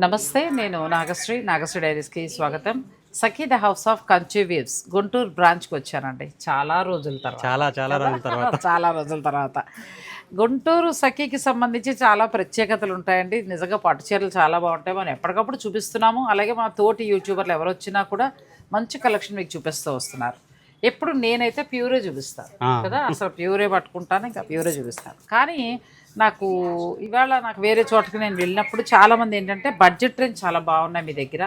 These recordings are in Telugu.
నమస్తే నేను నాగశ్రీ నాగశ్రీ డైరీస్కి స్వాగతం. Sakhi the house of Kanchi weaves Guntur బ్రాంచ్కి వచ్చానండి. చాలా రోజుల తర్వాత. చాలా చాలా రోజుల తర్వాత. చాలా రోజుల తర్వాత. గుంటూరు సఖీకి సంబంధించి చాలా ప్రత్యేకతలు ఉంటాయండి. నిజంగా పట్టు చీరలు చాలా బాగుంటాయి. మనం ఎప్పటికప్పుడు చూపిస్తున్నాము. అలాగే మా తోటి యూట్యూబర్లు ఎవరు వచ్చినా కూడా మంచి కలెక్షన్ మీకు చూపిస్తూ వస్తున్నారు. ఎప్పుడు నేనైతే ప్యూరే చూపిస్తాను. కదా? అసలు ప్యూరే పట్టుకుంటాను ఇంకా ప్యూరే చూపిస్తాను. కానీ నాకు ఇవాళ నాకు వేరే చోటకి నేను వెళ్ళినప్పుడు చాలామంది ఏంటంటే బడ్జెట్ రేంజ్ చాలా బాగున్నాయి మీ దగ్గర.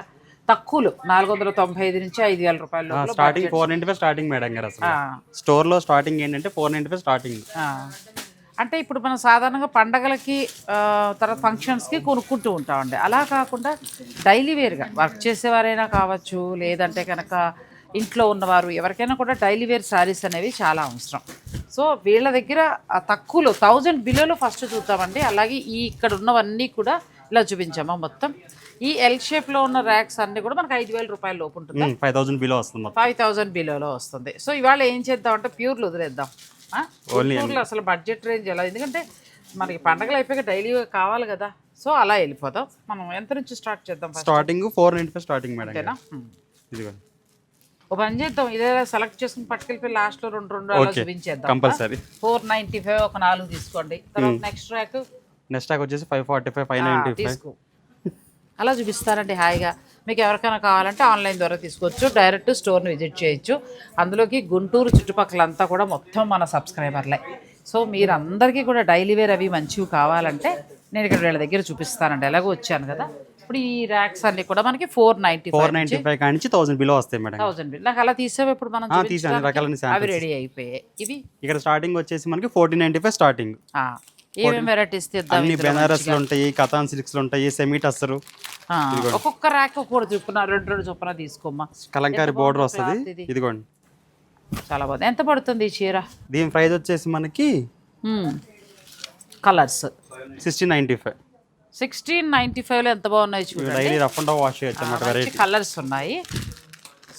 తక్కువలు నాలుగు వందల తొంభై ఐదు నుంచి ఐదు వేల రూపాయల starting four ninety five starting madam గారు అసలు. స్టోర్లో స్టార్టింగ్ ఏంటంటే ఫోర్ నైన్టీ ఫైవ్ స్టార్టింగ్. అంటే ఇప్పుడు మనం సాధారణంగా పండగలకి తర్వాత ఫంక్షన్స్కి కొనుక్కుంటూ ఉంటామండి. అలా కాకుండా డైలీ వేర్గా వర్క్ చేసేవారైనా కావచ్చు లేదంటే కనుక ఇంట్లో ఉన్నవారు ఎవరికైనా కూడా డైలీ వేర్ శారీస్ అనేవి చాలా అవసరం. సో వీళ్ళ దగ్గర తక్కువలో థౌజండ్ బిలోలో ఫస్ట్ చూద్దామండి. అలాగే ఈ ఇక్కడ ఉన్నవన్నీ కూడా ఇలా చూపించామా మొత్తం. ఈ ఎల్ షేప్లో ఉన్న ర్యాక్స్ అన్నీ కూడా మనకు ఐదు వేల రూపాయల లోపు ఉంటుంది. ఫైవ్ థౌసండ్ బిలో వస్తుంది ఫైవ్ థౌజండ్ బిలోలో వస్తుంది. సో ఇవాళ ఏం చేద్దాం అంటే ప్యూర్లు వదిలేద్దాం. గుంటూరులో అసలు బడ్జెట్ రేంజ్ ఎలా? ఎందుకంటే మనకి పండగలు అయిపోయాక డైలీ కావాలి కదా. సో అలా వెళ్ళిపోదాం. మనం ఎంత నుంచి స్టార్ట్ చేద్దాం starting four ninety five starting madam ఓ పని చేద్దాం ఇదే సెలెక్ట్ చేసుకుని పట్టుకెళ్ళిపోయి లాస్ట్లో రెండు రెండు అలా చూపించేద్దాం. కంపల్సరీ ఫోర్ నైంటీ ఫైవ్ ఒక నాలుగు తీసుకోండి. తర్వాత నెక్స్ట్ ర్యాక్ నెక్స్ట్ స్టాక్ వచ్చేసి five forty five five ninety five తీసుకో. అలా చూపిస్తారండి హాయిగా. మీకు ఎవరికైనా కావాలంటే ఆన్లైన్ ద్వారా తీసుకోవచ్చు డైరెక్ట్ స్టోర్ని విజిట్ చేయొచ్చు. అందులోకి గుంటూరు చుట్టుపక్కలంతా కూడా మొత్తం మన సబ్స్క్రైబర్లే సో మీరందరికీ కూడా డైలీ వేర్ అవి మంచివి కావాలంటే నేను ఇక్కడ వీళ్ళ దగ్గర చూపిస్తానండి. ఎలాగో వచ్చాను కదా. ఇప్పుడు ఈ ర్యాక్స్ అన్ని కూడా మనకి four ninety four ninety five కాడి నుంచి థౌసండ్ బిలో వస్తాయి మేడం. థౌసండ్ బిల్ నాకు అలా తీసేవి ఇప్పుడు మనం తీసాను, రకాలైన అవి. రెడీ అయిపోయాయి. ఇవి? ఇక్కడ స్టార్టింగ్ వచ్చేసి మనకి ఫోర్టీన్ నైన్టీ ఫైవ్ స్టార్టింగ్ ఏమేమి వెరైటీస్ తీద్దాం అన్ని బెనారస్ ఉంటాయి కథాన్ సిల్క్స్ ఉంటాయి సెమీ టస్సరు ఒక్కొక్క ర్యాక్ ఒక్కొక్కటి చొప్పున రెండు రెండు చొప్పున తీసుకోమ్మా. కలంకారీ బోర్డర్ వస్తుంది. ఇదిగోండి. చాలా బాగుంది. ఎంత పడుతుంది ఈ చీర? దీని ప్రైస్ వచ్చేసి మనకి colours sixteen ninety five sixteen ninety ఫైవ్లో ఎంత బాగున్నాయి చూడండి. డైలీ రఫ్ అండ్ వాష్ చేయొచ్చు కలర్స్ ఉన్నాయి.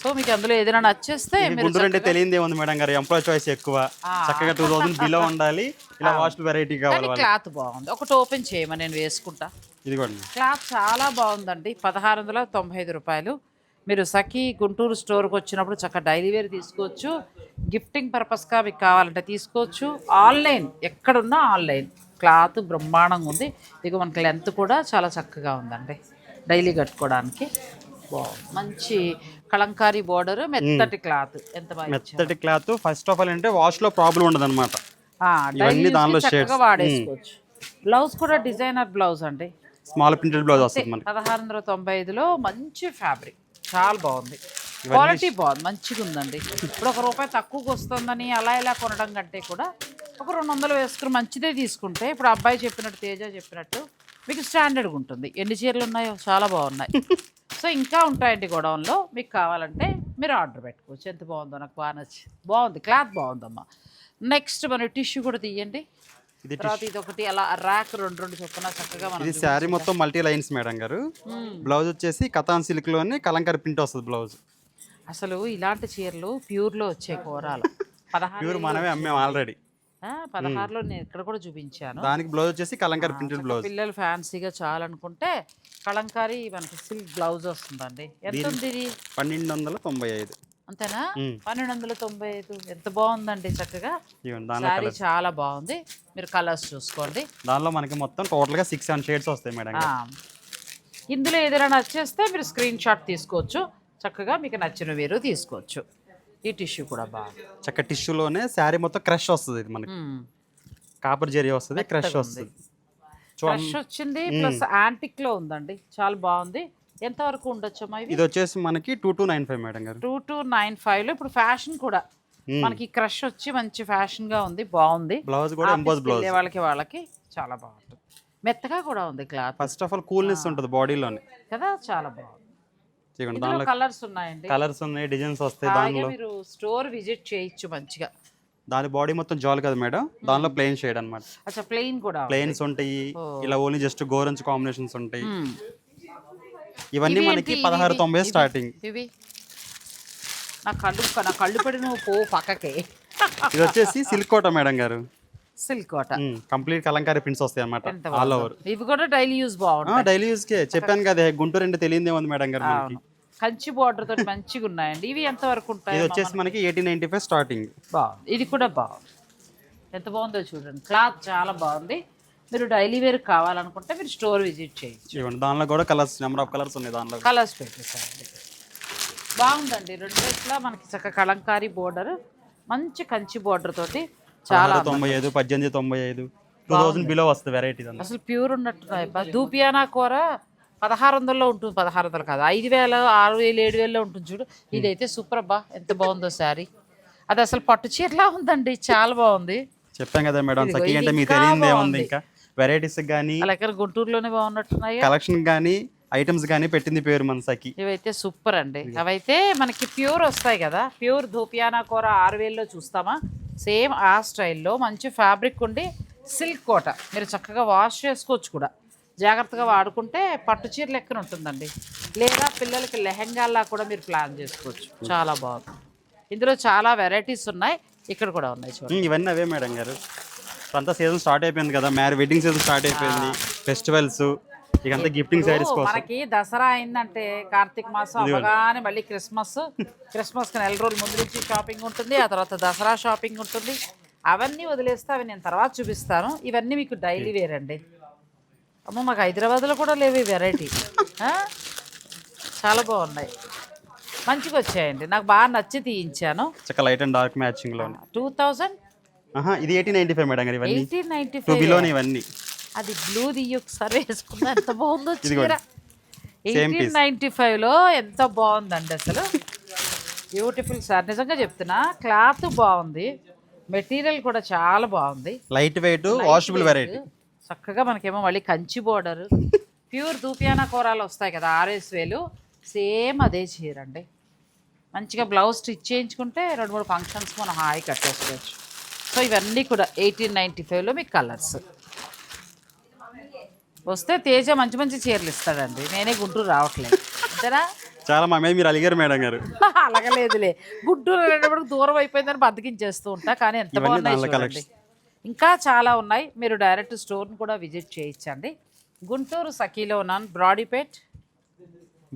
సో మీకు అందులో ఏదైనా నచ్చేస్తే మీరు గుంటూరు అంటే తెలియదే ఉంది మేడం గారు ఎంప్లాయ్ చాయిస్ ఎక్కువ. చక్కగా టూ థౌసండ్ బిలో ఉండాలి. ఇలా వాష్ వెరైటీ కావాలి క్లాత్ బాగుంది. ఒకటి ఓపెన్ చేయమని నేను వేసుకుంటా. ఇదిగోండి. క్లాత్ చాలా బాగుందండి. పదహారు వందల తొంభై ఐదు రూపాయలు. మీరు సఖీ గుంటూరు స్టోర్కి వచ్చినప్పుడు చక్కగా డైలీ వేర్ తీసుకోవచ్చు. గిఫ్టింగ్ పర్పస్గా మీకు కావాలంటే తీసుకోవచ్చు. ఆన్లైన్ ఎక్కడున్నా ఆన్లైన్ క్లాత్ బ్రహ్మాండంగా ఉంది. ఇక మనకి లెంత్ కూడా చాలా చక్కగా ఉందండి. డైలీ కట్టుకోవడానికి. బాగుంది మంచి కలంకారీ బోర్డర్ మెత్తటి క్లాత్. ఎంత. మెత్తటి క్లాత్. ఫస్ట్ ఆఫ్ ఆల్ అంటే వాష్లో ప్రాబ్లం ఉండదు అనమాట ఇవన్నీ దానిలో. వాడేసుకోవచ్చు. బ్లౌజ్ కూడా డిజైనర్ బ్లౌజ్ అండి. స్మాల్ ప్రింటెడ్ బ్లౌజ్ వస్తుంది మనకి. పదహారు వందల తొంభై ఐదులో మంచి ఫ్యాబ్రిక్ చాలా బాగుంది. క్వాలిటీ బాగుంది మంచిగా ఉందండి ఇప్పుడు ఒక రూపాయి తక్కువకి వస్తుందని అలా ఇలా కొనడం కంటే కూడా ఒక రెండు వందలు వేసుకుని మంచిదే తీసుకుంటే ఇప్పుడు అబ్బాయి చెప్పినట్టు తేజ చెప్పినట్టు మీకు స్టాండర్డ్గా ఉంటుంది. ఎన్ని చీరలు ఉన్నాయో చాలా బాగున్నాయి. సో ఇంకా ఉంటాయండి గోడౌన్లో. మీకు కావాలంటే మీరు ఆర్డర్ పెట్టుకోవచ్చు. ఎంత బాగుందో నాకు బాగా నచ్చి బాగుంది. క్లాత్ బాగుందమ్మా. నెక్స్ట్ మన టిష్యూ కూడా తీయండి. ఇది తర్వాత ఇది ఒకటి అలా ర్యాక్ రెండు రెండు చొప్పున చక్కగా ఇది శారీ మొత్తం మల్టీ లైన్స్ మేడం గారు. బ్లౌజ్ వచ్చేసి కథాన్ సిల్క్లోనే కలంకారీ ప్రింట్ వస్తుంది బ్లౌజ్ అసలు ఇలాంటి చీరలు ప్యూర్లో వచ్చే కూరాలు. పదహారు ప్యూర్ మనమే అమ్మాం ఆల్రెడీ పదహారులో నేను ఇక్కడ కూడా చూపించాను. దానికి బ్లౌజ్ వచ్చేసి కలంకారీ ప్రింటెడ్ బ్లౌజ్. పిల్లలు ఫ్యాన్సీగా చాలనుకుంటే కలంకారీ మనకి సిల్క్ బ్లౌజ్ వస్తుందండి. ఎంత ఉంది ఇది పన్నెండు వందల తొంభై ఐదు. అంతేనా. పన్నెండు వందల తొంభై ఐదు. ఎంత బాగుందండి చక్కగా? శారీ చాలా బాగుంది. మీరు కలర్స్ చూసుకోండి. దానిలో మనకి మొత్తం టోటల్గా సిక్స్ సెవెన్ షేడ్స్ వస్తాయి మేడం ఇందులో ఏదైనా నచ్చేస్తే మీరు స్క్రీన్ షాట్ తీసుకోవచ్చు. చక్కగా మీకు నచ్చిన వేరు తీసుకోవచ్చు. ఈ టిష్యూ కూడా బాగుంది చక్క టిష్యూలోనే శారీ మొత్తం క్రష్ వస్తుంది ఇది మనకి. కాపర్ జరీ వస్తుంది క్రష్ వస్తుంది. ఫ్రెష్ వచ్చింది ప్లస్ యాంటిక్లో ఉందండి. చాలా బాగుంది. ఎంత వరకు ఉండొచ్చమ్మా ఇవి? ఇది వచ్చేసి మనకి two two nine five madam గారు. టూ టు నైన్ ఫైవ్లో ఇప్పుడు ఫ్యాషన్ కూడా. మనకి క్రష్ వచ్చి మంచి ఫ్యాషన్గా ఉంది బాగుంది. బ్లౌజ్ కూడా ఆఫీస్కి బ్లౌజ్. వెళ్ళే వాళ్ళకి వాళ్ళకి చాలా బాగుంటుంది. మెత్తగా కూడా ఉంది cloth. First of all coolness ఉంటుంది బాడీలోనే. కదా చాలా బాగుంది. చూడండి దానిలో కలర్స్ ఉన్నాయండి. కలర్స్ ఉన్నాయి డిజైన్స్ వస్తాయి దానిలో. మీరు స్టోర్ విజిట్ చేయొచ్చు మంచిగా. దాని బాడీ మొత్తం జాల్ కదా మేడం? దానిలో ప్లెయిన్ షేడ్ అన్నమాట. అచ్చా ప్లెయిన్ కూడా. ప్లెయిన్స్ ఉంటాయి ఇలా ఓన్లీ జస్ట్ గోరంజ్ కాంబినేషన్స్ ఉంటాయి. ఇవన్నీ ఇవి మనకి? పదహారు తొంభై స్టార్టింగ్ ఇవి? నా కళ్ళు నా కళ్ళు పడి నువ్వు పో పక్కకే. ఇది వచ్చేసి సిల్క్ కోట మేడం గారు. Silk Kota complete Kalamkari prints వస్తాయి అనమాట ఆల్. ఓవర్ ఇవి కూడా డైలీ యూజ్ బాగుంటాయి. డైలీ యూస్ కే. చెప్పాను కదా గుంటూరు అంటే తెలియదే ఉంది మేడం గారు మనకి. కంచి బార్డర్ తోటి మంచిగా ఉన్నాయండి. ఇవి ఎంత వరకు ఉంటాయి ఇది వచ్చేసి మనకి ఎయిటీన్ నైన్టీ ఫైవ్ స్టార్టింగ్ బాగుంది. ఇది కూడా బాగుంది. ఎంత బాగుందో చూడండి. క్లాత్ చాలా బాగుంది. మీరు డైలీ వేర్ కావాలనుకుంటే మీరు స్టోర్ విజిట్ చేయొచ్చు. ఇవ్వండి. దానిలో కూడా కలర్స్ నెంబర్ ఆఫ్ కలర్స్ ఉన్నాయి దానిలో. కలర్స్ పెట్టేసారండి బాగుందండి. రెండు వైపులా మనకి చక్క కలంకారీ బోర్డర్ మంచి కంచి బోర్డర్ తోటి చాలా తొంభై ఐదు పద్దెనిమిది తొంభై ఐదు. టూ థౌసండ్ బిలో వస్తుంది వెరైటీ అసలు ప్యూర్ ఉన్నట్టున్నాయి దూపియానా కూర పదహారు వందల్లో ఉంటుంది పదహారు వందలు కాదు. ఐదు వేల ఆరు వేలు ఏడు వేలలో ఉంటుంది చూడు. ఇదైతే సూపర్ అబ్బా. ఎంత బాగుందో శారీ. అది అసలు పట్టు చీరలా ఉందండి. చాలా బాగుంది. చెప్పాం కదా మేడం సఖీ అంటే మీకు తెలియదే ఉంది బాగుంది. ఇంకా? వెరైటీస్ కానీ అలా ఎక్కడ గుంటూరులోనే బాగున్నట్టున్నాయి? కలెక్షన్ కానీ ఐటమ్స్ కానీ పెట్టింది పేరు మన సఖి. ఇవైతే సూపర్ అండి. అవైతే మనకి ప్యూర్ వస్తాయి కదా. ప్యూర్ ధూపియానా కూర ఆరు వేల్లో చూస్తామా? సేమ్ ఆ స్టైల్లో మంచి ఫ్యాబ్రిక్ ఉండి సిల్క్ కోట. మీరు చక్కగా వాష్ చేసుకోవచ్చు కూడా. జాగ్రత్తగా వాడుకుంటే పట్టు చీర లెక్కన ఉంటుందండి. లేదా పిల్లలకి లెహెంగాల్లా కూడా మీరు ప్లాన్ చేసుకోవచ్చు. చాలా బాగుంది. ఇందులో చాలా వెరైటీస్ ఉన్నాయి. ఇక్కడ కూడా ఉన్నాయి చూడండి. ఇవన్నీ అవే మేడం గారు. అంతా సీజన్ స్టార్ట్ అయిపోయింది కదా. మ్యారేజ్ వెడ్డింగ్ సీజన్ స్టార్ట్ అయిపోయింది. ఫెస్టివల్స్. ఇకంతా గిఫ్టింగ్ కోసం. మనకి దసరా అయిందంటే కార్తీక మాసం అవ్వగానే మళ్ళీ క్రిస్మస్. క్రిస్మస్కి నెల రోజుల ముందు నుంచి షాపింగ్ ఉంటుంది ఆ తర్వాత దసరా షాపింగ్ ఉంటుంది. అవన్నీ వదిలేస్తే అవి నేను తర్వాత చూపిస్తాను. ఇవన్నీ మీకు డైలీ వేర్ అండి. అమ్మో మాకు హైదరాబాద్లో కూడా లేవు వెరైటీ చాలా బాగున్నాయి. మంచిగా వచ్చాయండి. నాకు బాగా నచ్చి తీయించాను చక్క లైట్ అండ్ డార్క్ మ్యాచింగ్లో టూ ఆహా ఇది ఎయిటీన్ నైన్టీ ఫైవ్ మేడం ఇవన్నీ. టూ ఫైవ్ బిలోనే ఇవన్నీ. అది బ్లూ దియ్యి ఒకసారి వేసుకుందా ఎంత బాగుందో చీర. ఎయిటీన్. నైన్టీ ఫైవ్లో ఎంత బాగుందండి అసలు? బ్యూటిఫుల్ సార్ నిజంగా చెప్తున్నా క్లాత్ బాగుంది. మెటీరియల్ కూడా చాలా బాగుంది. లైట్ వెయిట్ వాషబుల్ వెరైటీ చక్కగా మనకేమో మళ్ళీ కంచి బోర్డర్ ప్యూర్ దూపియానా కూరలు వస్తాయి కదా ఆర్ఎస్ వేలు. సేమ్ అదే చీర అండి. మంచిగా బ్లౌజ్ స్టిచ్ చేయించుకుంటే రెండు మూడు ఫంక్షన్స్ మనం హాయి కట్టేసుకోవచ్చు. సో ఇవన్నీ కూడా ఎయిటీన్ నైంటీ ఫైవ్లో మీకు కలర్స్ వస్తే తేజ మంచి మంచి చీరలు ఇస్తాడండి. నేనే గుంటూరు రావట్లేదు అంతేనా? చాలా మా మీద మీరు అలిగారు మేడం గారు. అలాగలేదులే. గుంటూరు వెళ్ళేటప్పుడు దూరం అయిపోయిందని బతికించేస్తూ ఉంటా కానీ ఎంత బాగున్నాయి చూడండి. ఇంకా చాలా ఉన్నాయి. మీరు డైరెక్ట్ స్టోర్ని కూడా విజిట్ చేయించండి గుంటూరు సఖీలో ఉన్నాను Brodipet.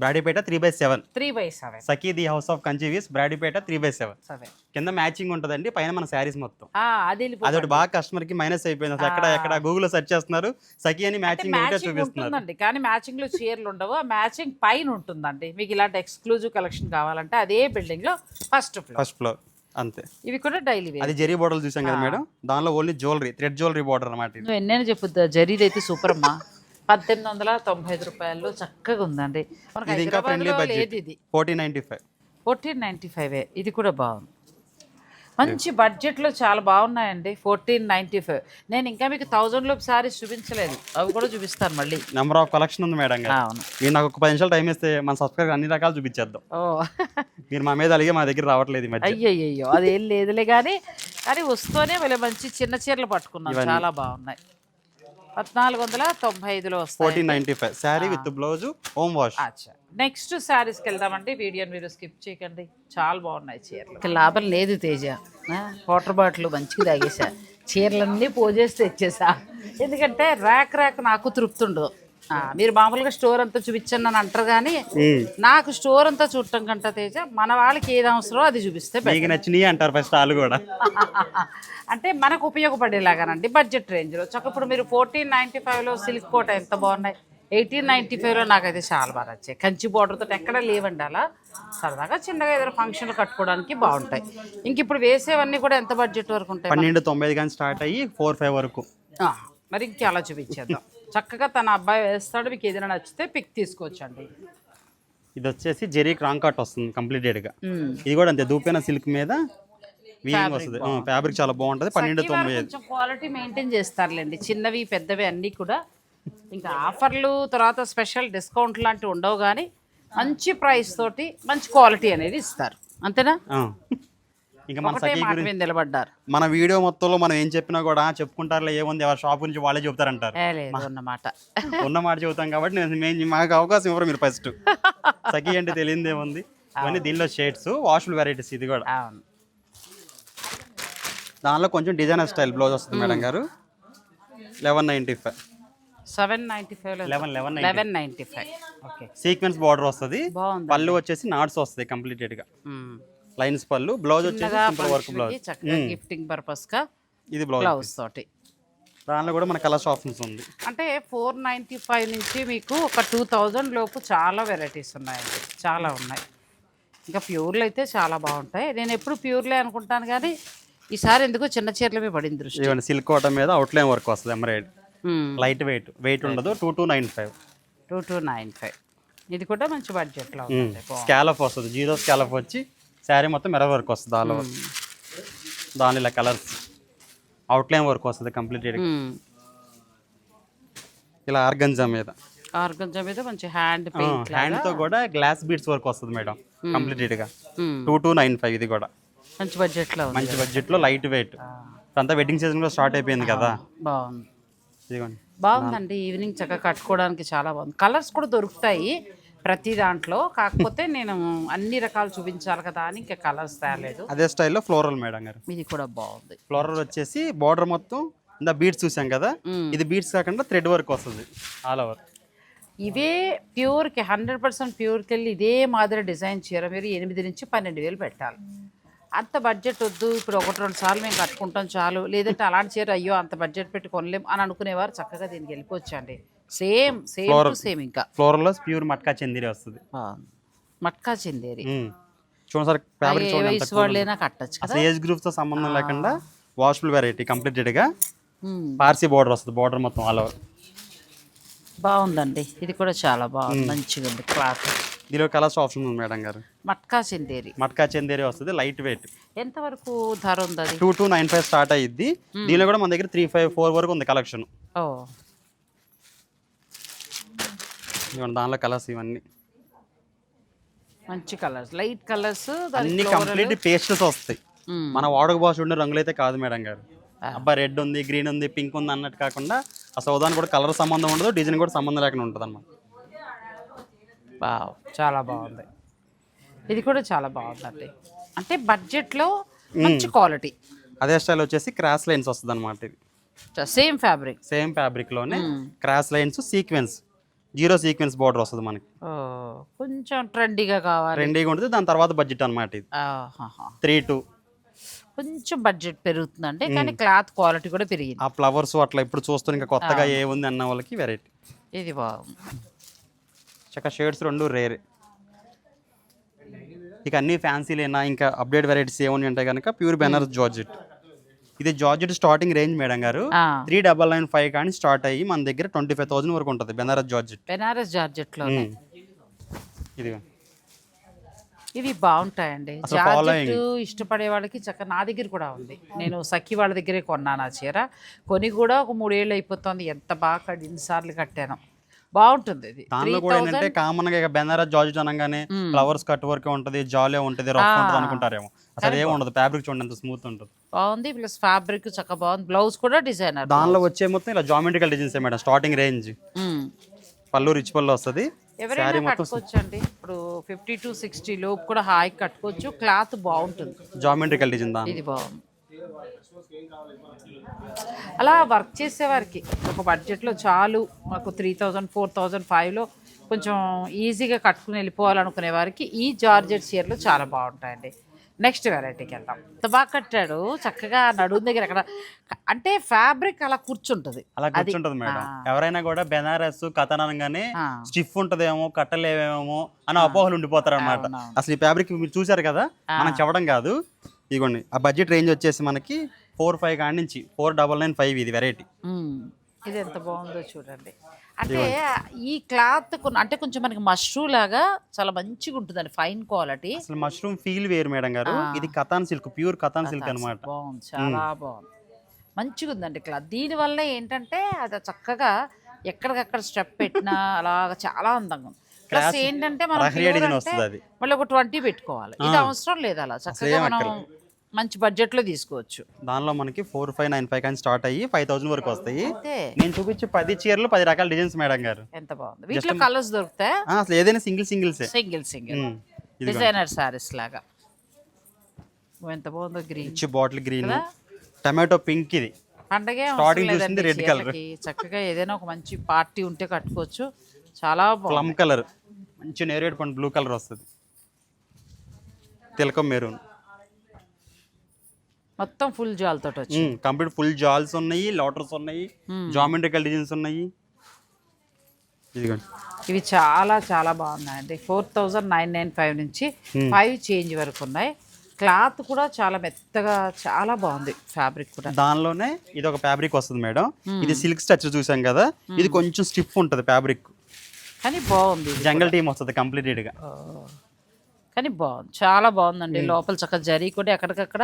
Brodipet three by seven three by seven Sakhi the house of Kanchi weaves Brodipet three by seven seven కింద మ్యాచింగ్ ఉంటుందండి పైన మన శారీస్ మొత్తం. అది అదొకటి బాగా కస్టమర్కి మైనస్ అయిపోయింది. అసలు ఎక్కడ ఎక్కడ గూగుల్లో సెర్చ్ చేస్తున్నారు సఖీ అని మ్యాచింగ్ ఒకటే చూపిస్తున్నారు. కానీ మ్యాచింగ్లో చీరలు ఉండవు. ఆ మ్యాచింగ్ పైన ఉంటుందండి. మీకు ఇలాంటి ఎక్స్క్లూజివ్ కలెక్షన్ కావాలంటే అదే బిల్డింగ్లో ఫస్ట్ ఫ్లోర్ ఫస్ట్ ఫ్లోర్ అంతే. ఇవి కూడా డైలీ అది జెరీ బోర్డర్లు చూసాం కదా మేడం. దానిలో only jewellery thread jewellery border అనమాట నువ్వు ఎన్నైనా చెప్పొద్దు జరీది అయితే సూపర్ అమ్మా పద్దెనిమిది వందల తొంభై ఐదు రూపాయల్లో చక్కగా ఉందండి. మనకు ఇది ఇంకా ఫ్రెండ్లీ హైదరాబాద్లో బడ్జెట్ లేదు ఇది? Fourteen ninety five fourteen ninety five ఇది కూడా బాగుంది. మంచి బడ్జెట్లో చాలా బాగున్నాయండి ఫోర్టీన్ నైంటీ ఫైవ్ నేను ఇంకా మీకు థౌజండ్ లోపు సారీస్ చూపించలేదు. అవి కూడా చూపిస్తాను మళ్ళీ. నెంబర్ ఆఫ్ కలెక్షన్ ఉంది మేడం గారు. అవును. మీరు నాకు ఒక పది నిమిషాలు టైం ఇస్తే మన సబ్స్క్రైబర్ అన్ని రకాలు చూపించేద్దాం. ఓ. మీరు మా మీద అలిగే మా దగ్గర రావట్లేదు ఈ మధ్య. అయ్యయ్యో అదేం లేదులే కానీ కానీ వస్తూనే మళ్ళీ మంచి చిన్న చీరలు పట్టుకున్నాను చాలా బాగున్నాయి. పద్నాలుగు వందల తొంభై ఐదులో వస్తాయి. Fourteen ninety five. Saree with blouse home wash అచ్చా. నెక్స్ట్ శారీస్కి వెళ్దామండి. వీడియోని మీరు స్కిప్ చేయకండి. చాలా బాగున్నాయి చీరలు. ఇక లాభం లేదు తేజ. ఆ, వాటర్ బాటిల్ మంచిగా తాగేసా. చీరలన్నీ పోజేసి తెచ్చేసా. ఎందుకంటే ర్యాక్ ర్యాక్ నాకు తృప్తి ఉండదు. మీరు మామూలుగా స్టోర్ అంతా చూపించండి అని అంటారు కానీ నాకు స్టోర్ అంతా చూడటం కంటే తేజ మన వాళ్ళకి ఏది అవసరమో అది చూపిస్తే. మీకు నచ్చినాయి అంటారు ఫస్ట్ వాళ్ళు కూడా. అంటే మనకు ఉపయోగపడేలాగానండి బడ్జెట్ రేంజ్లో చక్కప్పుడు మీరు ఫోర్టీన్ నైంటీ ఫైవ్లో సిల్క్ కోట ఎంత బాగున్నాయి? ఎయిటీన్ నైంటీ ఫైవ్లో నాకైతే చాలా బాగా నచ్చాయి. కంచి బార్డర్తో ఎక్కడ లేవండి అలా. సరదాగా చిన్నగా ఏదైనా ఫంక్షన్లు కట్టుకోవడానికి బాగుంటాయి. ఇంక ఇప్పుడు వేసేవన్నీ కూడా ఎంత బడ్జెట్ వరకు ఉంటాయి? పన్నెండు తొంభై కానీ స్టార్ట్ అయ్యి ఫోర్ ఫైవ్ వరకు. మరి ఇంక అలా చూపించేద్దాం. చక్కగా తన అబ్బాయి వేస్తాడు మీకు ఏదైనా నచ్చితే పిక్ తీసుకోవచ్చండి. ఇది వచ్చేసి జెరీ క్రాంగ్ కట్ వస్తుంది కంప్లీటెడ్గా మ్మ్. ఇది కూడా అంతే దూపిన సిల్క్ మీద వీవింగ్ వస్తుంది. ఫ్యాబ్రిక్ చాలా బాగుంటది పన్నెండు తొంభై ఐదు. కొంచెం క్వాలిటీ మెయింటైన్ చేస్తారులేండి. చిన్నవి పెద్దవి అన్నీ కూడా. ఇంకా ఆఫర్లు తర్వాత స్పెషల్ డిస్కౌంట్ లాంటివి ఉండవు కానీ మంచి ప్రైస్ తోటి మంచి క్వాలిటీ అనేది ఇస్తారు. అంతేనా. ఇంకా మన ఒకటే సఖీ మాట గురించి నిలబడ్డారు. మన వీడియో మొత్తంలో మనం ఏం చెప్పినా కూడా చెప్పుకుంటారులే ఏముంది ఎవరి షాప్ గురించి వాళ్ళే చెప్తారంటారు ఏ లేదు అన్నమాట ఉన్న మాట. చెబుతాం కాబట్టి నేను మేము మాకు అవకాశం ఇవ్వరు మీరు ఫస్ట్ సఖీ అంటే తెలియదు ఏముంది ఇవన్నీ దీనిలో షేడ్స్ వాషబుల్ వెరైటీస్ ఇది కూడా. అవును. దానిలో కొంచెం డిజైనర్ స్టైల్ బ్లౌజ్ వస్తుంది మేడం గారు. Eleven ninety five seven ninety five eleven eleven eleven ninety five okay sequence border వస్తుంది. బాగుంది పళ్ళు వచ్చేసి నాట్స్ వస్తాయి కంప్లీటెడ్గా. లైన్స్ పళ్ళు బ్లౌజ్ వచ్చేసి సింపుల్ వర్క్ బ్లౌజ్. గిఫ్టింగ్ పర్పస్గా ఇది బ్లౌజ్ బ్లౌజ్ తోటి. దానిలో కూడా మన కలర్స్ ఆప్షన్స్ ఉంది. అంటే ఫోర్ నైంటీ ఫైవ్ నుంచి మీకు ఒక టూ థౌజండ్ లోపు చాలా వెరైటీస్ ఉన్నాయండి. చాలా ఉన్నాయి. ఇంకా ప్యూర్లు అయితే చాలా బాగుంటాయి. నేను ఎప్పుడు ప్యూర్లే అనుకుంటాను కానీ ఈసారి ఎందుకో చిన్న చీరల మీద పడింది దృష్టి. ఇవన్నీ సిల్క్ కాటన్ మీద అవుట్లైన్ వర్క్ వస్తుంది ఎంబ్రాయిడ్ లైట్ వెయిట్ వెయిట్ ఉండదు. Two two nine five two two nine five ఇది కూడా మంచి బడ్జెట్లో స్కాలఫ్ వస్తుంది. జీరో స్కాలఫ్ వచ్చి శారీ మొత్తం మెర వర్క్ వస్తుంది దానిలో. దాని ఇలా కలర్స్. అవుట్లైన్ వర్క్ వస్తుంది కంప్లీటెడ్ మ్మ్. ఇలా ఆర్గంజా మీద. ఆర్గంజా మీద మంచి హ్యాండ్ పెయింట్ హ్యాండ్తో కూడా గ్లాస్ బీడ్స్ వర్క్ వస్తుంది మేడం కంప్లీటెడ్గా టూ టూ నైన్ ఫైవ్ ఇది కూడా. మంచి బడ్జెట్లో ఉంది మంచి బడ్జెట్లో లైట్ వెయిట్ అంతా వెడ్డింగ్ సీజన్ కూడా స్టార్ట్ అయిపోయింది కదా. బాగుంది. ఇదిగోండి. బాగుందండి ఈవినింగ్ చక్కగా కట్టుకోవడానికి చాలా బాగుంది. కలర్స్ కూడా దొరుకుతాయి. ప్రతి దాంట్లో. కాకపోతే నేను అన్ని రకాలు చూపించాలి కదా అని ఇంకా కలర్స్ తేలేదు. అదే స్టైల్లో ఫ్లోరల్ మేడం గారు. ఇది కూడా బాగుంది. ఫ్లోరల్ వచ్చేసి బార్డర్ మొత్తం ఇందా బీడ్స్ చూసాం కదా. ఇది బీడ్స్ కాకుండా థ్రెడ్ వర్క్ వస్తుంది. All over. ఇవే ప్యూర్కి హండ్రెడ్ పర్సెంట్ ప్యూర్కి వెళ్ళి ఇదే మాదిరి డిజైన్ చీర మీరు ఎనిమిది నుంచి పన్నెండు వేలు పెట్టాలి. అంత బడ్జెట్ వద్దు. ఇప్పుడు ఒకటి రెండు సార్లు మేము కట్టుకుంటాం చాలు. లేదంటే అలాంటి చీర అయ్యో అంత బడ్జెట్ పెట్టి కొనలేం అని అనుకునేవారు చక్కగా దీనికి వెళ్ళిపోవచ్చండి. సేమ్ సేమ్ టు సేమ్ ఇంకా. ఫ్లోరల్లో ప్యూర్ మట్కా చందిరి వస్తుంది. మట్కా చిందేరి. చూడండి సార్ ఫ్యాబ్రిక్ చూడండి ఎంత వయసు వాళ్ళైనా కట్టచ్చు కదా. అసలు ఏజ్ గ్రూప్తో సంబంధం లేకుండా వాషబుల్ వెరైటీ కంప్లీటెడ్గా. పార్సీ బార్డర్ వస్తుంది బార్డర్ మొత్తం ఆల్ ఓవర్ బాగుందండి. ఇది కూడా చాలా బాగుంది. మంచిగా ఉంది క్లాత్. దీనిలో కలర్స్ ఆప్షన్ ఉంది మేడం గారు. మట్కా చిందేరి. మట్కా చందేరి వస్తుంది లైట్ వెయిట్ ఎంతవరకు ధర ఉంది two two nine five start అయ్యిద్ది దీనిలో కూడా మన దగ్గర త్రీ ఫైవ్ ఫోర్ వరకు ఉంది కలెక్షన్ ఓ. ఇవన్నీ దానిలో కలర్స్ ఇవన్నీ. మంచి కలర్స్ లైట్ కలర్స్ అన్ని కంప్లీట్ పేస్టల్స్ వస్తాయి. మన వాడక భాష ఉండే రంగులు అయితే కాదు మేడం గారు. అబ్బా రెడ్ ఉంది గ్రీన్ ఉంది పింక్ ఉంది అన్నట్టు కాకుండా ఆ సౌదానికి కూడా కలర్ సంబంధం ఉండదు డిజైన్ కూడా సంబంధం లేకుండా ఉంటుంది అన్నమాట చాలా బాగుంది. ఇది కూడా చాలా బాగుందండి. అంటే బడ్జెట్లో మంచి క్వాలిటీ అదే స్టైల్ వచ్చేసి క్రాస్ లైన్స్ వస్తుంది అనమాట ఇది same fabric same ఫ్యాబ్రిక్లోనే cross lines sequence zero sequence border వస్తుంది మనకి. కొంచెం ట్రెండీగా కావాలి. ట్రెండీగా ఉంటుంది దాని తర్వాత బడ్జెట్ అనమాట ఇది. త్రీ టూ కొంచెం బడ్జెట్ పెరుగుతుందండి కానీ క్లాత్ క్వాలిటీ కూడా పెరిగింది. ఆ ఫ్లవర్స్ అట్లా ఇప్పుడు చూస్తూ ఇంకా కొత్తగా ఏ ఉంది అన్న వాళ్ళకి వెరైటీ ఇది బాగుంది. చక్క షేడ్స్ రెండు రేర్ ఇక అన్ని ఫ్యాన్సీలేనా ఇంకా అప్డేట్ వెరైటీస్ ఏమని ఉంటాయి కనుక ప్యూర్ బెనర్స్ జార్జెట్ ఇది జార్జెట్ స్టార్టింగ్ రేంజ్ మేడం గారు. త్రీ డబల్ నైన్ ఫైవ్ కానీ స్టార్ట్ అయ్యి మన దగ్గర ట్వంటీ ఫైవ్ థౌసండ్ వరకు ఉంటుంది బెనారస్ జార్జెట్. బెనారస్ జార్జెట్లో ఇది ఇవి బాగుంటాయండి. జార్జెట్ ఇష్టపడే వాళ్ళకి చక్క నా దగ్గర కూడా ఉంది. నేను సఖి వాళ్ళ దగ్గరే కొన్నాను ఆ చీర. కొని కూడా ఒక మూడేళ్ళు అయిపోతుంది. ఎంత బాగా ఎన్నిసార్లు కట్టాను. బాగుంటుంది దానిలో కూడా ఏంటంటే కామన్గా ఇక బెనారస్ జార్జెట్ అనగానే ఫ్లవర్స్ కట్ వర్క్ ఉంటుంది జాలీ ఉంటుంది రఫ్ ఉంటుంది అనుకుంటారేమో అసలు ఏమి ఉండదు ఫ్యాబ్రిక్ చూడండి ఎంత స్మూత్ ఉంటుంది బాగుంది ప్లస్ ఫ్యాబ్రిక్ చక్క బాగుంది బ్లౌజ్ కూడా డిజైనర్ దానిలో వచ్చే మొత్తం ఇలా geometrical designs madam starting range పళ్ళు రిచ్ పళ్ళు వస్తుంది ఎవరైనా కట్టుకోవచ్చు అండి ఇప్పుడు ఫిఫ్టీ టు సిక్స్టీ లోపు కూడా హాయి కట్టుకోవచ్చు క్లాత్ బాగుంటుంది జామెట్రికల్ డిజైన్ ఇది బాగుంది అలా వర్క్ చేసేవారికి. ఒక బడ్జెట్లో చాలు. మాకు త్రీ థౌజండ్ ఫోర్ థౌజండ్ ఫైవ్లో కొంచెం ఈజీగా కట్టుకుని వెళ్ళిపోవాలనుకునే వారికి ఈ జార్జెట్ చీరలు చాలా బాగుంటాయండి. నెక్స్ట్ వెరైటీకి వెళ్దాం. ఎంత బాగా కట్టాడు. చక్కగా నడుము దగ్గర అక్కడ అంటే ఫ్యాబ్రిక్ అలా కూర్చుంటుంది. అలా కూర్చుంటది మేడం. ఎవరైనా కూడా బెనారస్ కథన్ అనగానే ఆ. స్టిఫ్ ఉంటదేమో కట్టలేవేమో అని అపోహలు ఉండిపోతారు అనమాట. అసలు ఈ ఫ్యాబ్రిక్ మీరు చూసారు కదా? మనం చెప్పడం కాదు. ఇదిగోండి ఆ బడ్జెట్ రేంజ్ వచ్చేసి మనకి ఫోర్ ఫైవ్ కాడి నుంచి ఫోర్ డబల్ నైన్ ఫైవ్ ఇది వెరైటీ. ఇది ఎంత బాగుందో చూడండి. అంటే ఈ క్లాత్ అంటే కొంచెం మనకి మష్రూ లాగా చాలా మంచిగా ఉంటుందండి ఫైన్ క్వాలిటీ అసలు మష్రూమ్ ఫీల్ వేరు మేడం గారు. ఇది katan silk pure katan silk అనమాట బాగుంది చాలా బాగుంది. మంచిగా ఉందండి క్లాత్. దీనివల్ల ఏంటంటే అది చక్కగా ఎక్కడికక్కడ స్టెప్ పెట్టినా అలాగా చాలా అందంగా ఉంది. ప్లస్ ఏంటంటే మనం మళ్ళీ ఒక ట్వంటీ పెట్టుకోవాలి. ఇది అవసరం లేదు అలా. చక్కగా మనం మంచి బడ్జెట్లో తీసుకోవచ్చు. దానిలో మనకి ఫోర్ ఫైవ్ నైన్ ఫైవ్ కానీ స్టార్ట్ అయ్యి ఫైవ్ థౌసండ్ వరకు వస్తాయి. అంతే. నేను చూపించే పది చీరలు పది రకాల డిజైన్స్ మేడం గారు. ఎంత బాగుంది. వీటిలో కలర్స్ దొరుకుతాయి? ఆ, అసలు ఏదైనా సింగిల్ సింగిల్సే సింగిల్ సింగిల్ ఇది డిజైనర్ సారీస్ లాగా. ఓ, ఎంత బాగుందో green bottle green tomato pink ఇది. పండగే Starting చూసింది red colour. చక్కగా ఏదైనా ఒక మంచి పార్టీ ఉంటే కట్టుకోవచ్చు. చాలా బాగుంది. ప్లమ్ కలర్ మంచి నేరేడు పండు బ్లూ కలర్ వస్తుంది. తిలకం మెరూన్ మొత్తం ఫుల్ జాల్తో వచ్చి కంప్లీట్ ఫుల్ జాల్స్ ఉన్నాయి లోటర్స్ ఉన్నాయి జామెట్రికల్ డిజైన్స్ ఉన్నాయి. ఇదిగోండి. ఇవి చాలా చాలా బాగున్నాయండి. Four thousand nine nine five నుంచి ఫైవ్ చేంజ్ వరకు ఉన్నాయి. క్లాత్ కూడా చాలా మెత్తగా చాలా బాగుంది ఫ్యాబ్రిక్ కూడా. దానిలోనే ఇది ఒక ఫ్యాబ్రిక్ వస్తుంది మేడం. ఇది సిల్క్ స్ట్రచ్ చూసాం కదా. ఇది కొంచెం స్టిఫ్ ఉంటుంది ఫ్యాబ్రిక్ కానీ బాగుంది. జంగల్ టీమ్ వస్తుంది కంప్లీటెడ్గా. ఓ. కానీ బాగుంది చాలా బాగుందండి. లోపల చక్కగా జరీ కూడా ఎక్కడికక్కడ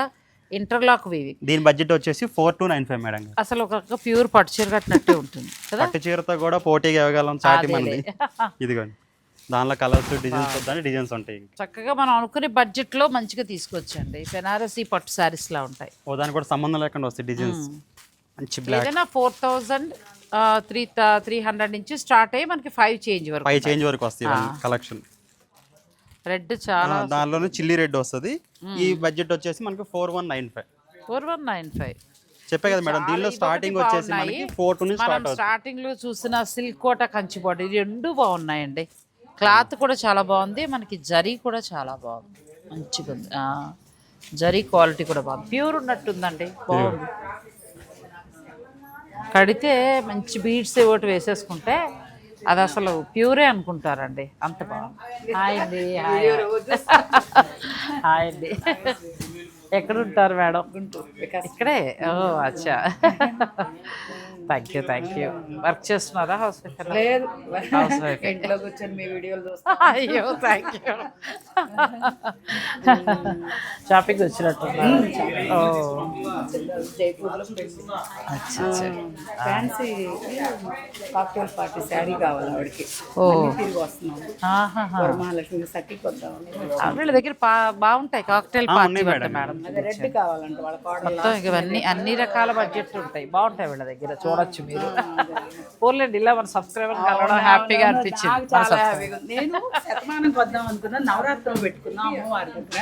ఇంటర్లాక్ వీవింగ్ దీని బడ్జెట్ వచ్చేసి four two nine five madam. అసలు ఒక ప్యూర్ పట్టు చీర కట్టినట్టే ఉంటుంది కదా? పట్టు చీరతో కూడా పోటీగా ఇవ్వగలం చాటి అదేలే. ఇదిగోండి. దానిలో కలర్స్ డిజైన్స్ వద్దని డిజైన్స్ ఉంటాయి. చక్కగా మనం అనుకునే బడ్జెట్లో మంచిగా తీసుకొచ్చండి. బెనారసీ పట్టు సారీస్ లా ఉంటాయి. ఓ దానికి కూడా సంబంధం లేకుండా వస్తాయి డిజైన్స్. మంచి బ్లాక్ ఏదైనా four thousand three three hundred నుంచి స్టార్ట్ అయ్యి మనకి ఫైవ్ చేంజ్ వరకు ఫైవ్ చేంజ్ వరకు వస్తాయి కలెక్షన్ రెడ్ చాలా దానిలోనే చిల్లీ రెడ్ వస్తుంది. ఈ బడ్జెట్ వచ్చేసి మనకి four one nine five four one nine five చెప్పే కదా మేడం దీనిలో స్టార్టింగ్ వచ్చేసి మనకి ఫోర్ టూ స్టార్ట్ అవుతుంది. స్టార్టింగ్లో చూసిన సిల్క్ కోట కంచి బాడీ రెండు బాగున్నాయండి. క్లాత్ కూడా చాలా బాగుంది. మనకి జరీ కూడా చాలా బాగుంది. మంచిగా ఉంది. జరీ క్వాలిటీ కూడా బాగుంది. ప్యూర్ ఉన్నట్టుందండి. బాగుంది. కడితే మంచి బీడ్స్ ఒకటి వేసేసుకుంటే అది అసలు ప్యూరే అనుకుంటారండి. అంత బాగుంది. హాయ్ అండి హాయ్. అండి. ఎక్కడ ఉంటారు మేడం ఇక్కడే? ఓ అచ్చా. Thank you thank you work చేస్తున్నారా హౌస్ వైఫ్ లేదు. హౌస్ వైఫ్ ఇంట్లో కూర్చొని మీ వీడియోలు చూస్తా. అయ్యో థ్యాంక్ యూ షాపింగ్ వచ్చినట్టు ఓ. అచ్చా ఫ్యాన్సీ కాక్టైల్ పార్టీ శారీ కావాలి ఆవిడకి. ఓ. అన్నీ తిరిగి వస్తున్నాం. సట్టికి వద్దామని ఆ, వీళ్ళ దగ్గర బా- బాగుంటాయి కాక్టైల్ పార్టీ మేడం. రెడ్ కావాలంట వాళ్ళ కోడలు మొత్తం ఇవన్నీ అన్ని రకాల బడ్జెట్ ఉంటాయి. బాగుంటాయి వీళ్ళ దగ్గర. చూడొచ్చు మీరు. పోర్లేండి ఇలా మన సబ్స్క్రైబర్ కలవడం హ్యాపీగా అనిపించింది చాలా హ్యాపీగా. నేను శతమానంకి వద్దాం అనుకున్నా నవరాత్రులు పెట్టుకున్నా అమ్మవారి దగ్గర.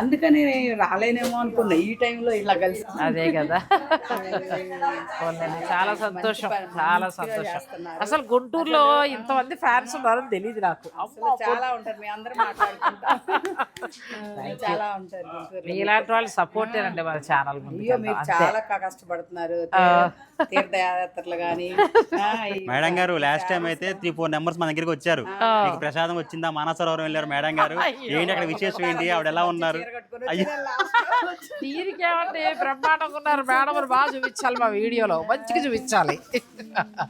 అందుకని రాలేనేమో అనుకున్నా ఈ టైంలో ఇలా కలిసి. అదే కదా. చాలా సంతోషం చాలా సంతోషం. అసలు గుంటూరులో ఇంతమంది ఫ్యాన్స్ ఉన్నారని తెలియదు నాకు. చాలా ఉంటారు మీ అందరూ చాలా ఉంటారు. మీలాంటి వాళ్ళు సపోర్టేనండి మన ఛానల్ చాలా కష్టపడుతున్నారు. తీర్థయాత్రలు కానీ మేడం గారు లాస్ట్ టైం అయితే త్రీ ఫోర్ నెంబర్స్ మన దగ్గరికి వచ్చారు. మీకు ప్రసాదం వచ్చిందా? మానసరోవరం వెళ్ళారు మేడం గారు. ఏంటి అక్కడ విశేషం ఏంటి? ఆవిడ ఎలా ఉన్నారు? అయ్యో. తీరికేమంటే బ్రహ్మాండంగా ఉన్నారు మేడం బాగా చూపించాలి మా వీడియోలో. మంచిగా చూపించాలి.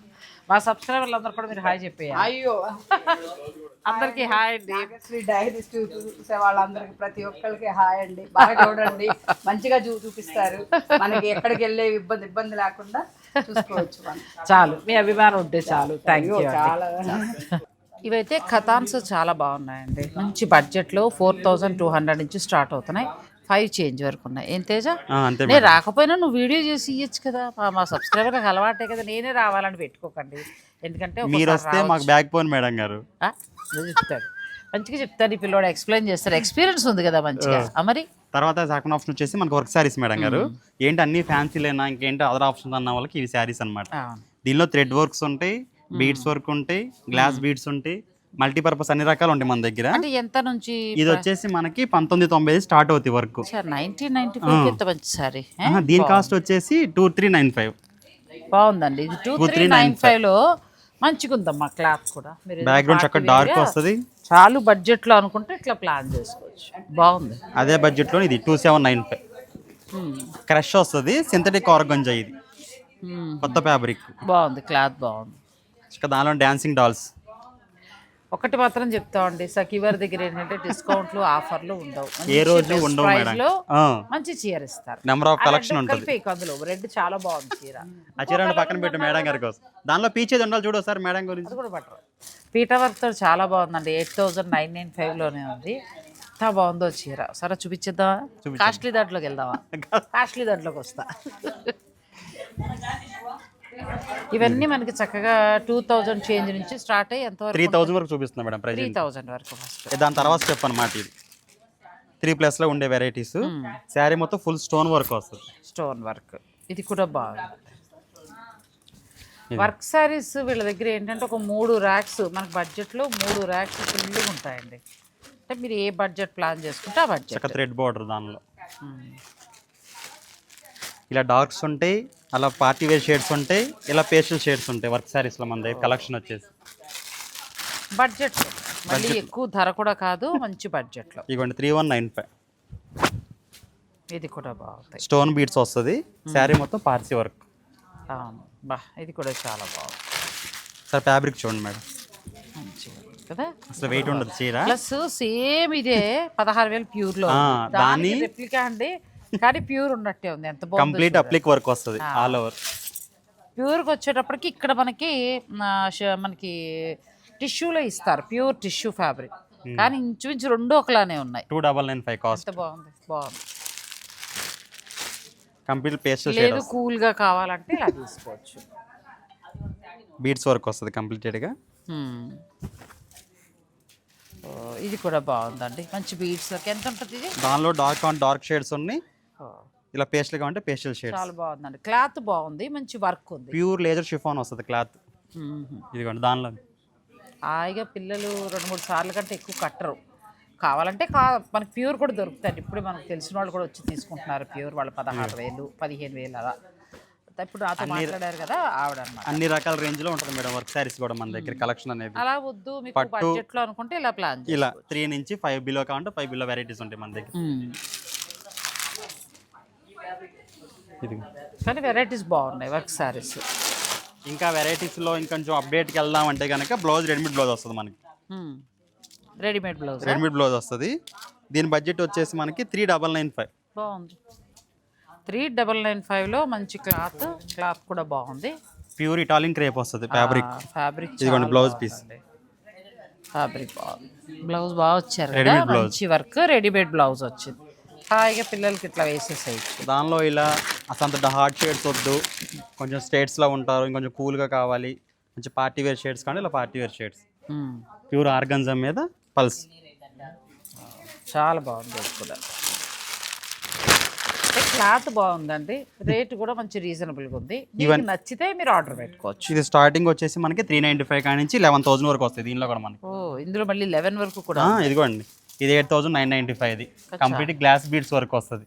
మా సబ్స్క్రైబర్లు అందరు కూడా మీరు హాయ్ చెప్పేయాలి. అయ్యో. అందరికీ హాయ్ అండి. శ్రీ చూసే వాళ్ళందరికి ప్రతి ఒక్కరికి హాయ్ అండి. బాగా చూడండి. మంచిగా చూ చూపిస్తారు. మనకి ఎక్కడికి వెళ్ళే ఇబ్బంది ఇబ్బంది లేకుండా చూసుకోవచ్చు మనం. చాలు. మీ అభిమానం ఉంటే చాలు. థ్యాంక్ యూ చాలా. ఇవైతే కథాన్స్ చాలా బాగున్నాయండి. మంచి బడ్జెట్లో ఫోర్ థౌజండ్ టూ హండ్రెడ్ నుంచి స్టార్ట్ అవుతున్నాయి. ఫైవ్ చేంజ్ వరకు ఉన్నాయి. ఏం తేజ? నేను రాకపోయినా నువ్వు వీడియో చేసి ఇవ్వచ్చు కదా. మా- మా సబ్స్క్రైబర్ నాకు అలవాటే కదా. నేనే రావాలని పెట్టుకోకండి. ఎందుకంటే మీరు ఒక్కోసారి వస్తే మాకు బ్యాక్ పోన్ మేడం గారు. చెప్తాడు. మంచిగా చెప్తాడు ఈ పిల్లోడు ఎక్స్ప్లెయిన్ చేస్తాడు. ఎక్స్పీరియన్స్ ఉంది కదా మంచిగా. మరి? తర్వాత సెకండ్ ఆప్షన్ వచ్చేసి మనకు వర్క్ శారీస్ మేడం గారు. ఏంటి అన్ని ఫ్యాన్సీలేనా ఇంకేంటి అదర్ ఆప్షన్స్ అన్న వాళ్ళకి ఇవి శారీస్ అన్నమాట. అవును దీనిలో థ్రెడ్ వర్క్స్ ఉంటాయి బీడ్స్ వర్క్ ఉంటాయి గ్లాస్ బీడ్స్ ఉంటాయి మల్టీపర్పస్ అన్ని రకాలు ఉంటాయి మన దగ్గర. అంటే ఎంత నుంచి ఇది వచ్చేసి మనకి పంతొమ్మిది తొంభై స్టార్ట్ అవుతాయి వర్క్ దీని కాస్ట్ వచ్చేసి టూ త్రీ నైన్ ఫైవ్ బాగుందండి. ఇది టూ త్రీ నైన్ ఫైవ్లో మంచిగా ఉందమ్మా క్లాత్ కూడా. మీరు బ్యాక్గ్రౌండ్ చక్కగా డార్క్ వస్తుంది. చాలు బడ్జెట్లో అనుకుంటే ఇట్లా ప్లాన్ చేసుకోవచ్చు. బాగుంది. అదే బడ్జెట్లో ఇది two seven nine five. Crush వస్తుంది సింథటిక్ ఆర్గంజా ఇది. Hmm. కొత్త ఫ్యాబ్రిక్ బాగుంది క్లాత్ బాగుంది. దానిలో డాన్సింగ్ డాల్స్ ఒకటి మాత్రం చెప్తామండి సఖీవర్ దగ్గర ఏంటంటే డిస్కౌంట్లు ఆఫర్లు ఉండవు. ఏ రోజు ఉండవు మేడం. మంచి చీర ఇస్తారు. నెంబర్ ఆఫ్ కలెక్షన్ ఉంటుంది. అందులో రెడ్ చాలా బాగుంది చీర. ఆ చీర పక్కన పెట్టు మేడం గారి కోసం. దానిలో పీచేది ఉండాలి చూడు సార్ మేడం గురించి. కూడా బెటర్ పీటా వర్క్తో చాలా బాగుందండి. ఎయిట్ థౌజండ్ నైన్ నైన్ ఫైవ్లోనే ఉంది. ఎంత బాగుందో చీర. సరే చూపించేద్దామా? కాస్ట్లీ దాంట్లోకి వెళ్దామా? కాస్ట్లీ దాంట్లోకి వస్తా. ఇవన్నీ మనకి చక్కగా టూ థౌజండ్ చేంజ్ నుంచి స్టార్ట్ అయ్యి త్రీ ఎంతవరకు థౌసండ్ వరకు చూపిస్తున్నా మేడం త్రీ థౌజండ్ వరకు ఫస్ట్ దాని తర్వాత స్టెప్ అన్నమాట ఇది. త్రీ ప్లస్లో ఉండే వెరైటీస్ శారీ మొత్తం ఫుల్ స్టోన్ వర్క్ వస్తుంది. స్టోన్ వర్క్ ఇది కూడా బాగుంది. వర్క్ శారీస్ వీళ్ళ దగ్గర ఏంటంటే ఒక మూడు ర్యాక్స్ మనకి బడ్జెట్లో మూడు ర్యాక్స్ ఫుల్గా ఉంటాయండి. అంటే మీరు ఏ బడ్జెట్ ప్లాన్ చేసుకుంటే ఆ బడ్జెట్ థ్రెడ్ బార్డర్ దానిలో. ఇలా డార్క్స్ ఉంటాయి అలా పార్టీ వేర్ షేడ్స్ ఉంటాయి ఇలా పేస్టల్ షేడ్స్ ఉంటాయి వర్క్ శారీస్లో మన దగ్గర కలెక్షన్ వచ్చేసి. బడ్జెట్. మళ్ళీ ఎక్కువ ధర కూడా కాదు మంచి బడ్జెట్లో ఇవ్వండి త్రీ వన్ నైన్ ఫైవ్. ఇది కూడా బాగుంటాయి. స్టోన్ బీట్స్ వస్తుంది శారీ మొత్తం పార్సీ వర్క్. బా ఇది కూడా చాలా బాగుంది. సార్ ఫ్యాబ్రిక్ చూడండి మేడం. కదా? అసలు వెయిట్ ఉండదు చీర. ప్లస్ సేమ్ ఇదే పదహారు వేలు ప్యూర్లో. దాని- రెప్లికా అండి. కానీ ప్యూర్ ఉన్నట్టే ఉంది. ఎంత కంప్లీట్ అప్లిక్ వర్క్ వస్తుంది. ఆల్ ఓవర్ ప్యూర్కి వచ్చేటప్పటికి ఇక్కడ మనకి మనకి టిష్యూలో ఇస్తారు. Pure tissue fabric. కానీ ఇంచుమించు రెండు ఒకలానే ఉన్నాయి. Two double nine five cost బాగుంది? బాగుంది. కంప్లీట్ పేస్టల్ షేడ్ లేదు కూల్గా కావాలంటే ఇలా తీసుకోవచ్చు. బీట్స్ వర్క్ వస్తుంది కంప్లీటెడ్గా ఇది కూడా బాగుందండి. మంచి బీడ్స్ ఎంత ఉంటుంది దానిలో డార్క్ ఆన్ డార్క్ షేడ్స్ ఉన్నాయి. ఇలా పేస్టల్ కావాలంటే పేస్టల్ షేడ్స్. చాలా బాగుందండి. క్లాత్ బాగుంది మంచి వర్క్ ఉంది. ప్యూర్ లేజర్ షిఫాన్ వస్తుంది క్లాత్. ఇదిగోండి దానిలో. హాయిగా పిల్లలు రెండు మూడు సార్లు కంటే ఎక్కువ కట్టరు. కావాలంటే కా మనకి ప్యూర్ కూడా దొరుకుతాయి ఇప్పుడు మనకు తెలిసిన వాళ్ళు కూడా వచ్చి తీసుకుంటున్నారు ప్యూర్ వాళ్ళు పదహారు వేలు పదిహేను వేలు అలా. ఇప్పుడు నాతో మాట్లాడారు కదా ఆవిడ అన్ని రకాల రేంజ్లో ఉంటుంది మేడం వర్క్ శారీస్ కూడా మన దగ్గర కలెక్షన్ అనేది అలా వద్దు మీకు. బడ్జెట్లో అనుకుంటే ఇలా ప్లాన్ ఇలా త్రీ నుంచి ఫైవ్ బిలో కావాలంటే ఫైవ్ బిలో వెరైటీస్ ఉంటాయి మన దగ్గర. ఇది కానీ వెరైటీస్ బాగున్నాయి వర్క్ సారీస్ ఇంకా varieties లో ఇంకొంచెం అప్డేట్కి వెళ్దాం అంటే కనుక బ్లౌజ్ రెడీమేడ్ బ్లౌజ్ వస్తుంది మనకి. రెడీమేడ్ బ్లౌజ్ రెడీమేడ్ బ్లౌజ్ వస్తుంది. దీని బడ్జెట్ వచ్చేసి మనకి త్రీ డబల్ నైన్ ఫైవ్ బాగుంది. త్రీ డబల్ నైన్ ఫైవ్లో మంచి క్లాత్ క్లాత్ కూడా బాగుంది. ప్యూర్ ఇటాలియన్ క్రేప్ వస్తుంది ఫ్యాబ్రిక్ ఫ్యాబ్రిక్ ఇదిగోండి blouse piece. ఫ్యాబ్రిక్ బాగుంది. బ్లౌజ్ బాగా వచ్చారు blouse. మంచి వర్క్ రెడీమేడ్ బ్లౌజ్ వచ్చింది. హాయిగా పిల్లలకి ఇట్లా వేసేసేయచ్చు దానిలో ఇలా అసలు హార్డ్ షేడ్స్ వద్దు. కొంచెం స్టేట్స్లో ఉంటారు. ఇంకొంచెం కూల్గా కావాలి. కొంచెం పార్టీ వేర్ షేడ్స్ కానీ ఇలా party wear shades. Pure organza మీద పల్స్. చాలా బాగుంది కూడా. క్లాత్ బాగుందండి. రేట్ కూడా మంచి రీజనబుల్గా ఉంది. మీకు నచ్చితే మీరు ఆర్డర్ పెట్టుకోవచ్చు. ఇది స్టార్టింగ్ వచ్చేసి మనకి త్రీ నైంటీ ఫైవ్ నుంచి లెవెన్ థౌసండ్ వరకు వస్తుంది దీనిలో కూడా మనకి. ఓ ఇందులో మళ్ళీ లెవెన్ వరకు కూడా ఇదిగోండి. ఇది eight thousand nine ninety five ఇది కంప్లీట్ గ్లాస్ బీడ్స్ వర్క్ వస్తుంది.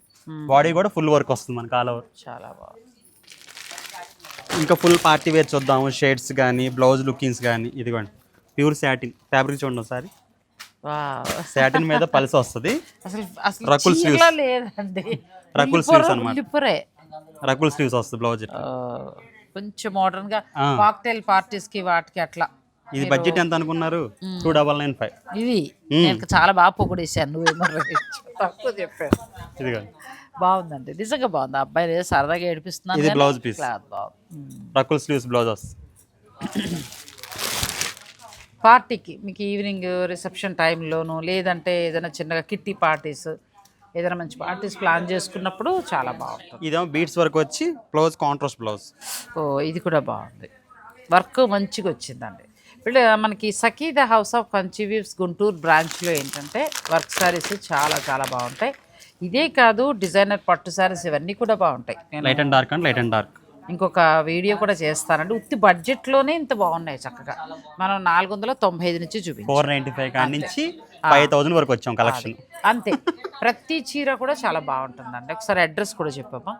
బాడీ కూడా ఫుల్ వర్క్ వస్తుంది మనకి ఆల్ ఓవర్ చాలా బాగుంది. ఇంకా ఫుల్ పార్టీ వేర్ చూద్దాము. షేడ్స్ కానీ బ్లౌజ్ లుకింగ్స్ కానీ ఇదిగోండి. ప్యూర్ శాటిన్ ఫ్యాబ్రిక్ చూడండి ఒకసారి. శాటిన్ మీద పల్స్ వస్తుంది. రకుల్ లేదండి. రకుల్ అన్నమాట. ఉల్లిపొరే రకుల్ స్లీవ్స్ వస్తుంది బ్లౌజ్ కొంచెం మోడర్న్గా. కాక్టైల్ పార్టీస్కి వాటికి అట్లా. ఇది బడ్జెట్ ఎంత అనుకున్నారు టూ డబల్ నైన్ ఫైవ్ ఇది నేను చాలా బాగా పొగిడేసాను నువ్వేమో తక్కువ చెప్పాను బాగుందండి. నిజంగా బాగుంది. అబ్బాయి ఏదో సరదాగా ఏడిపిస్తున్నాను ఇది blouse piece. Rakul sleeves blouse వస్తుంది. పార్టీకి మీకు ఈవినింగ్ రిసెప్షన్ టైంలోను లేదంటే ఏదైనా చిన్నగా కిట్టి పార్టీస్ ఏదైనా మంచి పార్టీస్ ప్లాన్ చేసుకున్నప్పుడు చాలా బాగుంటుంది. ఇదేమో బీట్స్ వర్క్ వచ్చి బ్లౌజ్ కాంట్రాస్ట్ బ్లౌజ్ ఓ ఇది కూడా బాగుంది. వర్క్ మంచిగా వచ్చిందండి. మనకి సకీద హౌస్ ఆఫ్ కంచివీవ్స్ గుంటూరు బ్రాంచ్లో ఏంటంటే వర్క్ సారీస్ చాలా చాలా బాగుంటాయి. ఇదే కాదు డిజైనర్ పట్టు సారీస్ ఇవన్నీ కూడా బాగుంటాయి. Light and dark and light and dark ఇంకొక వీడియో కూడా చేస్తానండి. ఉత్తి బడ్జెట్లోనే ఇంత బాగున్నాయి చక్కగా. మనం నాలుగు వందల తొంభై ఐదు నుంచి చూపించాం. ఫోర్ నైంటీ ఫైవ్ నుంచి ఫైవ్ థౌసండ్ వరకు వచ్చాం కలెక్షన్. అంతే. ప్రతి చీర కూడా చాలా బాగుంటుందండి. ఒకసారి అడ్రస్ కూడా చెప్పమ్మా.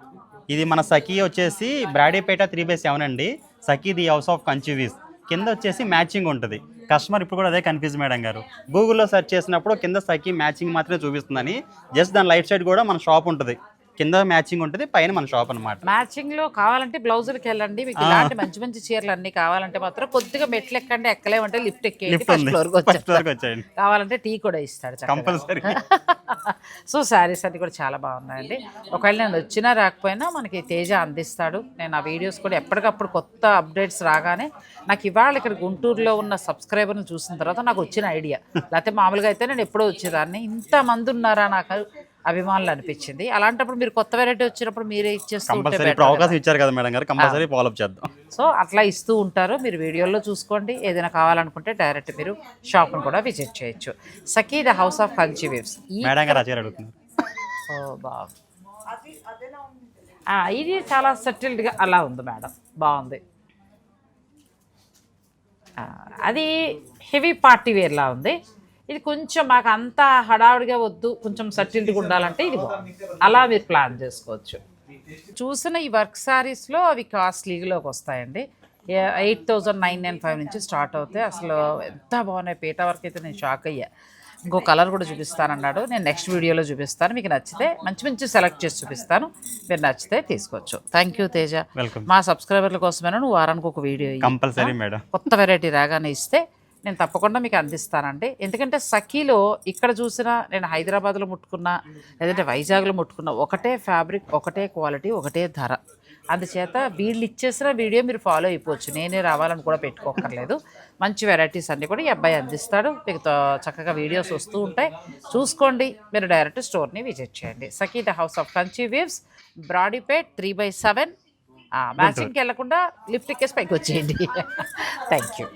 ఇది మన సఖీ వచ్చేసి బ్రాడీపేట త్రీ బై సెవెన్ అండి. Sakhi the house of Kanchi weaves కింద వచ్చేసి మ్యాచింగ్ ఉంటుంది. కస్టమర్ ఇప్పుడు కూడా అదే కన్ఫ్యూజ్ మేడం గారు. గూగుల్లో సెర్చ్ చేసినప్పుడు కింద సఖీ మ్యాచింగ్ మాత్రమే చూపిస్తుందని. జస్ట్ దాని లైట్ సైడ్ కూడా మన షాప్ ఉంటుంది. కింద మ్యాచింగ్ ఉంటుంది పైన మన షాప్ అనమాట మ్యాచింగ్లో కావాలంటే బ్లౌజులకి వెళ్ళండి మీకు ఇలాంటి మంచి మంచి చీరలు అన్ని కావాలంటే మాత్రం కొద్దిగా మెట్లు ఎక్కండి ఎక్కలేమంటే లిఫ్ట్ ఎక్కేయండి ఫస్ట్ ఫ్లోర్ వచ్చాయండి. కావాలంటే టీ కూడా ఇస్తాడు. కంపల్సరీ సో శారీస్ అన్ని కూడా చాలా బాగున్నాయండి. ఒకవేళ నేను వచ్చినా రాకపోయినా మనకి తేజ అందిస్తాడు. నేను ఆ వీడియోస్ కూడా ఎప్పటికప్పుడు కొత్త అప్డేట్స్ రాగానే నాకు ఇవాళ ఇక్కడ గుంటూరులో ఉన్న సబ్స్క్రైబర్ని చూసిన తర్వాత నాకు వచ్చిన ఐడియా. లేకపోతే మామూలుగా అయితే నేను ఎప్పుడో వచ్చేదాన్ని. ఇంతమంది ఉన్నారా నాకు? అభిమానులు అనిపించింది. అలాంటప్పుడు మీరు కొత్త వెరైటీ వచ్చినప్పుడు మీరే ఇచ్చేస్తూ కంపల్సరీ ఇప్పుడు. అవకాశం ఇచ్చారు కదా మేడం గారు. కంపల్సరీ ఫాలోఅప్ చేద్దాం. సో అట్లా ఇస్తూ ఉంటారు. మీరు వీడియోలో చూసుకోండి. ఏదైనా కావాలనుకుంటే డైరెక్ట్ మీరు షాప్ను కూడా విజిట్ చేయొచ్చు. Sakhi the house of Kanchi weaves. Madam గారు అచీర అడుగుతున్నారు. ఓ ఇది చాలా సెటిల్డ్గా అలా ఉంది మేడం. బాగుంది. అది హెవీ పార్టీ వేర్లా ఉంది. ఇది కొంచెం మాకు అంత హడావుడిగా వద్దు. కొంచెం సెటిల్డ్గా ఉండాలంటే ఇది అలా మీరు ప్లాన్ చేసుకోవచ్చు. చూసిన ఈ వర్క్ శారీస్లో అవి కాస్ట్లీలోకి వస్తాయండి. Eight thousand nine nine five నుంచి స్టార్ట్ అవుతాయి అసలు ఎంత బాగున్నాయి. పీట వర్క్ అయితే నేను షాక్ అయ్యా. ఇంకో కలర్ కూడా చూపిస్తానన్నాడు. నేను నెక్స్ట్ వీడియోలో చూపిస్తాను. మీకు నచ్చితే మంచి మంచి సెలెక్ట్ చేసి చూపిస్తాను. మీరు నచ్చితే తీసుకోవచ్చు. Thank you Teja. మా సబ్స్క్రైబర్ల కోసమైనా? నువ్వు వారానికి ఒక వీడియో. కంపల్సరీ మేడం కొత్త వెరైటీ రాగానే ఇస్తే నేను తప్పకుండా మీకు అందిస్తానండి. ఎందుకంటే సఖీలో ఇక్కడ చూసినా నేను హైదరాబాద్లో ముట్టుకున్నా లేదంటే వైజాగ్లో ముట్టుకున్నా ఒకటే ఫ్యాబ్రిక్ ఒకటే క్వాలిటీ ఒకటే ధర. అందుచేత వీళ్ళు ఇచ్చేసిన వీడియో మీరు ఫాలో అయిపోవచ్చు. నేనే రావాలని కూడా పెట్టుకోకర్లేదు మంచి వెరైటీస్ అన్నీ కూడా ఈ అబ్బాయి అందిస్తాడు. మీకు చక్కగా వీడియోస్ వస్తూ ఉంటాయి. చూసుకోండి. మీరు డైరెక్ట్ స్టోర్ని విజిట్ చేయండి. Sakhi the house of Kanchi weaves Brodipet three by seven. మ్యాచింగ్కి వెళ్ళకుండా లిఫ్ట్ ఎక్కేసి పైకి వచ్చేయండి థ్యాంక్ యూ